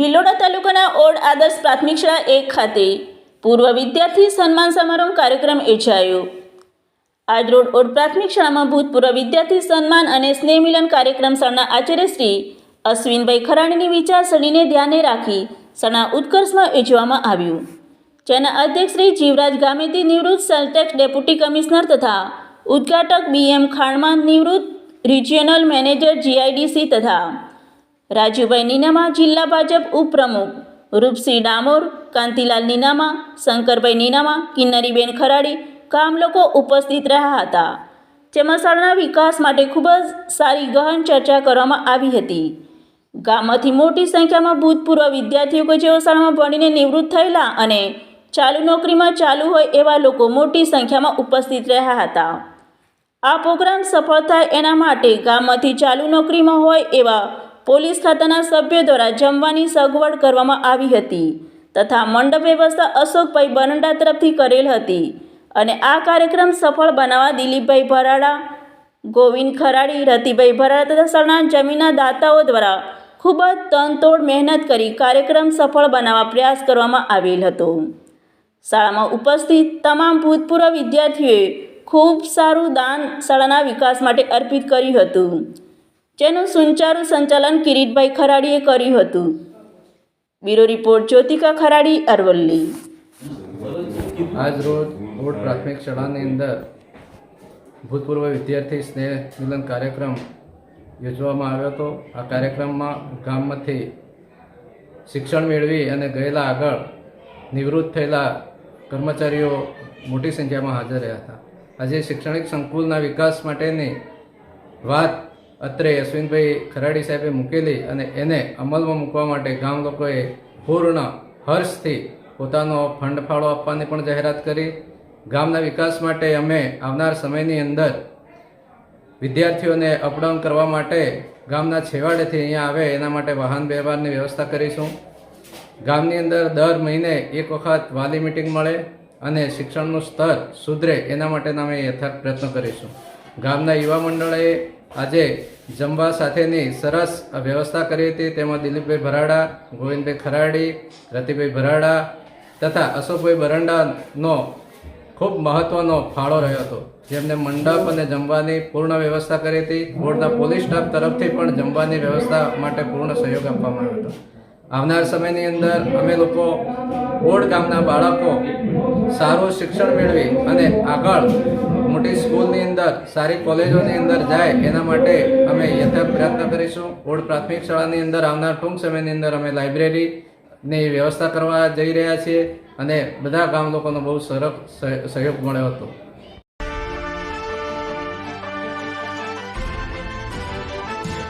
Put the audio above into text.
ભિલોડા તાલુકાના ઓડ આદર્શ પ્રાથમિક શાળા એક ખાતે પૂર્વ વિદ્યાર્થી સન્માન સમારોહ કાર્યક્રમ યોજાયો. આજરોડ ઓડ પ્રાથમિક શાળામાં ભૂતપૂર્વ વિદ્યાર્થી સન્માન અને સ્નેહ મિલન કાર્યક્રમ શાળાના આચાર્ય શ્રી અશ્વિનભાઈ ખરાણીની વિચારસરણીને ધ્યાને રાખી શાળા ઉત્કર્ષમાં યોજવામાં આવ્યું. જેના અધ્યક્ષ શ્રી જીવરાજ ગામેતી નિવૃત્ત સેલ્ટેક્સ ડેપ્યુટી કમિશનર તથા ઉદ્ઘાટક બીએમ ખાણમાં નિવૃત્ત રિજિયનલ મેનેજર જીઆઈડીસી તથા રાજુભાઈ નીનામા જિલ્લા ભાજપ ઉપપ્રમુખ, રૂપસિંહ ડામોર, કાંતિલાલ નીનામા, શંકરભાઈ નીનામા, કિન્નરીબેન ખરાડી, ગામ લોકો ઉપસ્થિત રહ્યા હતા. જેમાં વિકાસ માટે ખૂબ જ સારી ગહન ચર્ચા કરવામાં આવી હતી. ગામમાંથી મોટી સંખ્યામાં ભૂતપૂર્વ વિદ્યાર્થીઓ કે જેઓ શાળામાં ભણીને નિવૃત્ત થયેલા અને ચાલુ નોકરીમાં ચાલુ હોય એવા લોકો મોટી સંખ્યામાં ઉપસ્થિત રહ્યા હતા. આ પ્રોગ્રામ સફળ થાય એના માટે ગામમાંથી ચાલુ નોકરીમાં હોય એવા પોલીસ ખાતાના સભ્યો દ્વારા જમવાની સગવડ કરવામાં આવી હતી તથા મંડપ વ્યવસ્થા અશોકભાઈ બરંડા તરફથી કરેલ હતી અને આ કાર્યક્રમ સફળ બનાવવા દિલીપભાઈ ભરાડા, ગોવિંદ ખરાડી, રતિભાઈ ભરાડા તથા શાળાના જમીનના દાતાઓ દ્વારા ખૂબ જ તનતોડ મહેનત કરી કાર્યક્રમ સફળ બનાવવા પ્રયાસ કરવામાં આવેલ હતો. શાળામાં ઉપસ્થિત તમામ ભૂતપૂર્વ વિદ્યાર્થીઓએ ખૂબ સારું દાન શાળાના વિકાસ માટે અર્પિત કર્યું હતું. જેનું સુચારું સંચાલન કિરીટભાઈ ખરાડીએ કર્યું હતું. Bureau report Jyotika Kharadi, Aravalli. આજ રોજ બોર્ડ પ્રાથમિક શાળાની અંદર ભૂતપૂર્વ વિદ્યાર્થી સ્નેહ મિલન કાર્યક્રમ યોજવામાં આવ્યો હતો. આ કાર્યક્રમમાં ગામમાંથી શિક્ષણ મેળવી અને ગયેલા આગળ નિવૃત્ત થયેલા કર્મચારીઓ મોટી સંખ્યામાં હાજર રહ્યા હતા. આજે શૈક્ષણિક સંકુલના વિકાસ માટેની વાત અત્રે અશ્વિનભાઈ ખરાડી સાહેબે મૂકેલી અને એને અમલમાં મૂકવા માટે ગામ લોકોએ પૂર્ણ હર્ષથી પોતાનો ફંડ ફાળો આપવાની પણ જાહેરાત કરી. ગામના વિકાસ માટે અમે આવનાર સમયની અંદર વિદ્યાર્થીઓને અપડાઉન કરવા માટે ગામના છેવાડેથી અહીંયા આવે એના માટે વાહન વ્યવહારની વ્યવસ્થા કરીશું. ગામની અંદર દર મહિને એક વખત વાલી મિટિંગ મળે અને શિક્ષણનું સ્તર સુધરે એના માટેના અમે યથાર્થ પ્રયત્ન કરીશું. ગામના યુવા મંડળે આજે જમવા સાથેની સરસ વ્યવસ્થા કરી હતી. તેમાં દિલીપભાઈ ભરાડા, ગોવિંદભાઈ ખરાડી, રતિભાઈ ભરાડા તથા અશોકભાઈ બરંડાનો ખૂબ મહત્વનો ફાળો રહ્યો હતો. જેમને મંડપ અને જમવાની પૂર્ણ વ્યવસ્થા કરી હતી. બોર્ડના પોલીસ સ્ટાફ તરફથી પણ જમવાની વ્યવસ્થા માટે પૂર્ણ સહયોગ આપવામાં આવ્યો હતો. આવનાર સમયની અંદર અમે લોકો બોર્ડ ગામના બાળકો સારું શિક્ષણ મેળવી અને આગળ મોટી સ્કૂલની અંદર, સારી કોલેજોની અંદર જાય, એના માટે અમે યથાર્થ પ્રયત્ન કરીશું. બોર્ડ પ્રાથમિક શાળાની અંદર આવનાર ટૂંક સમયની અંદર અમે લાઇબ્રેરીની વ્યવસ્થા કરવા જઈ રહ્યા છીએ અને બધા ગામ લોકોનો બહુ સરસ સહયોગ મળ્યો હતો.